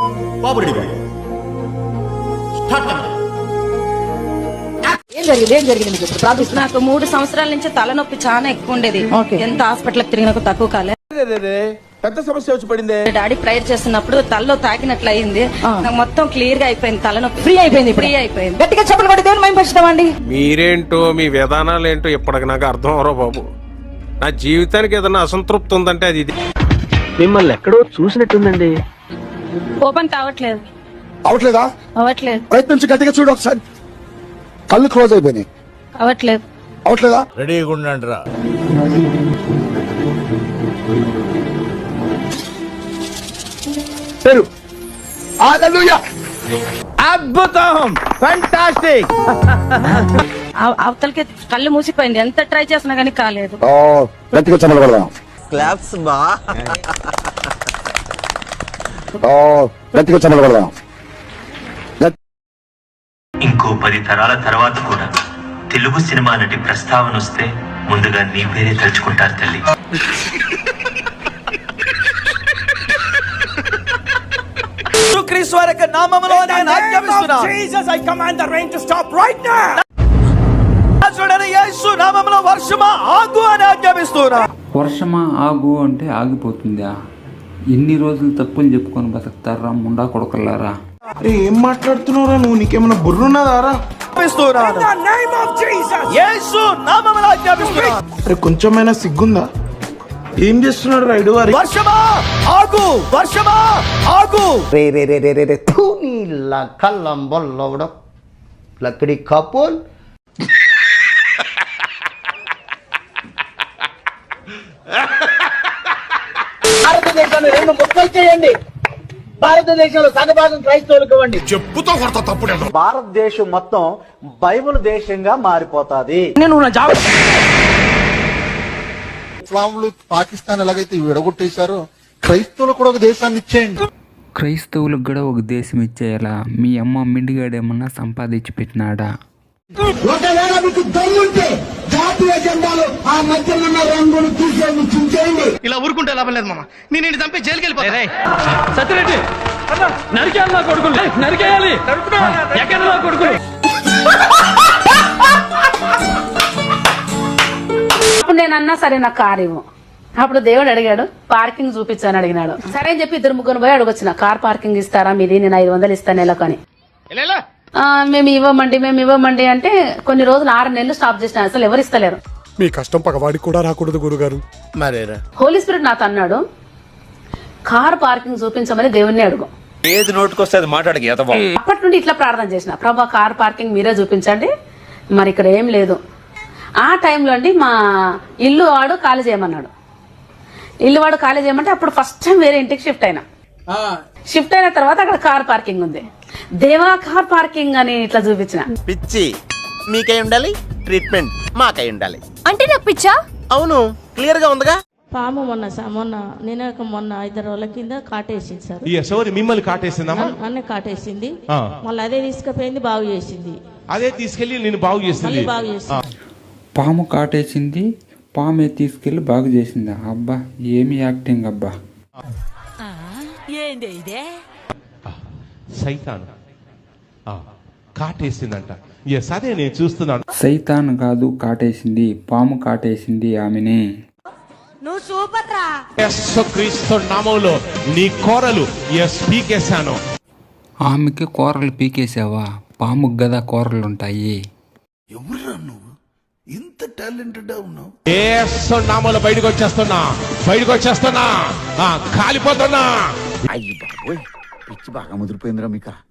బాబు నాకు మూడు సంవత్సరాల నుంచి తలనొప్పి చాలా ఎక్కువ ఉండేది. ఎంత హాస్పిటల్ తిరిగినా తక్కువ కాలే. పెద్ద సమస్య వచ్చి పడింది? డాడీ ప్రేయర్ చేస్తున్నప్పుడు తలలో తాకినట్లు అయింది మొత్తం క్లియర్గా అయిపోయింది తలనొప్పి. ఫ్రీ అయిపోయింది ఇప్పుడు. ఫ్రీ అయిపోయింది. గట్టిగా చెప్పలు దేవుని మేము మీరేంటో మీ విధానాలు ఏంటో ఇప్పటికి నాకు అర్థం అవరో బాబు. నా జీవితానికి ఏదైనా అసంతృప్తి ఉందంటే అది ఇది. మిమ్మల్ని ఎక్కడో చూసినట్టుందండి. ఓపెన్ కావట్లేదు అవట్లేదా? అవ్వట్లేదు ప్రయత్నించి గట్టిగా చూడు ఒకసారి. కళ్ళు క్లోజ్ అయిపోయినాయి. అవ్వట్లేదు అవట్లేదా? రెడీగా ఉండండి రా పేరు అద్భుతం. ఫంటాస్టిక్ అవ- అవతలకి కళ్ళు మూసిపోయింది. ఎంత ట్రై చేసినా గానీ కాలేదు. ఓ గట్టిగా క్లాప్స్ బా గట్టిగా ఇంకో పది తరాల తర్వాత కూడా తెలుగు సినిమా నటి ప్రస్తావన వస్తే ముందుగా నీ పేరే తలుచుకుంటారు తల్లి. క్రీస్తు వారి యొక్క నామములో నేను ఆజ్ఞాపిస్తున్నా. చూడని యేసు నామములో వర్షమా ఆగు అని ఆజ్ఞాపిస్తున్నా. వర్షమా ఆగు అంటే ఆగిపోతుందా? ఎన్ని రోజులు తప్పులు చెప్పుకొని బతుకుతారా? ముండా కొడకల్లారా ఏం మాట్లాడుతున్నారా నువ్వు? నీకేమైనా బుర్రున్నదారా? యేసు నామములో ఆజ్ఞాపిస్తున్నా. అరే కొంచెమైనా సిగ్గుందా? ఏం చేస్తున్నాడు రైడు వారి వర్షమా? ఆగు! వర్షమా? ఆగు! రే రే రే రే రే రే తూ నీ లక్కల్లం బొల్లవడం. లక్కడి కపోల్. భారతదేశాన్ని రెండు ముక్కలు చేయండి. భారతదేశంలో సగభాగం క్రైస్తవులకు ఇవ్వండి చెప్పుతో కొడతా తప్పుడు భారతదేశం మొత్తం బైబిల్ దేశంగా మారిపోతాది. ఇస్లాంలు పాకిస్తాన్ ఎలాగైతే విడగొట్టేశారో క్రైస్తవులు కూడా ఒక దేశాన్ని ఇచ్చేయండి. క్రైస్తవులకు కూడా ఒక దేశం ఇచ్చేయాలా? మీ అమ్మ మిండిగాడేమన్నా సంపాదించి పెట్టినాడా? ఒకవేళ మీకు దమ్ముంటే జాతీయ జెండాలు ఆ మధ్యలో ఉన్న రంగులు తీసేయండి చించేయండి. ఇలా ఊరుకుంటే లాభం లేదు మామ. నేను ఇంటి చంపి జైలుకి వెళ్ళిపోతా? సత్యరెడ్డి నరికేయాలి నా కొడుకులు నరికేయాలి. ఎక్కడ నా కొడుకులు అప్పుడు నేను అన్నా సరే నాకు కార్ ఇవ్వు. అప్పుడు దేవుడు అడిగాడు పార్కింగ్ చూపించాను అడిగినాడు. సరే అని చెప్పి ఇద్దరు ముగ్గురు పోయి అడగొచ్చిన కార్ పార్కింగ్ ఇస్తారా? మీది నేను ఐదు వందలు ఇస్తాను నెలకు అని. మేము ఇవ్వమండి మేము ఇవ్వమండి అంటే కొన్ని రోజులు ఆరు నెలలు స్టాప్ చేసిన అసలు ఎవరు ఇస్తలేరు. మీ కష్టం పగవాడికి కూడా రాకూడదు గురుగారు. మరేరా? హోలీ స్పిరిట్ నాతో అన్నాడు కార్ పార్కింగ్ చూపించమని దేవుణ్ణి అడుగు. ఏది నోటుకొస్తే మాట్లాడకి అప్పటి నుండి ఇట్లా ప్రార్థన చేసిన ప్రభా కార్ పార్కింగ్ మీరే చూపించండి మరి ఇక్కడ ఏం లేదు. ఆ టైంలో అండి మా ఇల్లు వాడు ఖాళీ చేయమన్నాడు. ఇల్లు వాడు ఖాళీ చేయమంటే అప్పుడు ఫస్ట్ టైం వేరే ఇంటికి షిఫ్ట్ అయినా. షిఫ్ట్ అయిన తర్వాత అక్కడ కార్ పార్కింగ్ ఉంది. దేవా కార్ పార్కింగ్ అని ఇట్లా చూపించిన. పిచ్చి. మీకై ఉండాలి ట్రీట్మెంట్ మాకై ఉండాలి. అంటే నాకు పిచ్చా? అవును క్లియర్గా ఉందిగా? పాము మొన్న స- మొన్న నేను ఒక మొన్న ఐదు రోజుల కింద కాటేసింది సార్. ఎవరి మిమ్మల్ని కాటేసిందమ్మా నన్ను కాటేసింది. ఆ. మళ్ళీ అదే తీసుకుపోయింది బాగు చేసింది. అదే తీసుకెళ్ళి నేను బాగు మళ్ళీ చేస్తుంది బాగు చేసింది. పాము కాటేసింది పామే తీసుకెళ్ళి బాగు చేసిందా. అబ్బా ఏమి యాక్టింగ్ అబ్బా. సైతాన్. ఆ, కాటేసిందంట. ఎస్ అదే నేను చూస్తున్నాను. సైతాన్ కాదు కాటేసింది. పాము కాటేసింది ఆమెని. యేసు క్రీస్తు నామంలో నీ కోరలు ఎస్ పీకేశాను. ఆమెకి కూరలు పీకేసావా పాముకు గదా కూరలు ఉంటాయి యేసు నామంలో బయటకు వచ్చేస్తున్నా బయటకు వచ్చేస్తున్నా ఆ, కాలిపోతున్నా. అయ్యి బాబోయ్. పిచ్చి బాగా ముదిరిపోయిందిరా మీకు.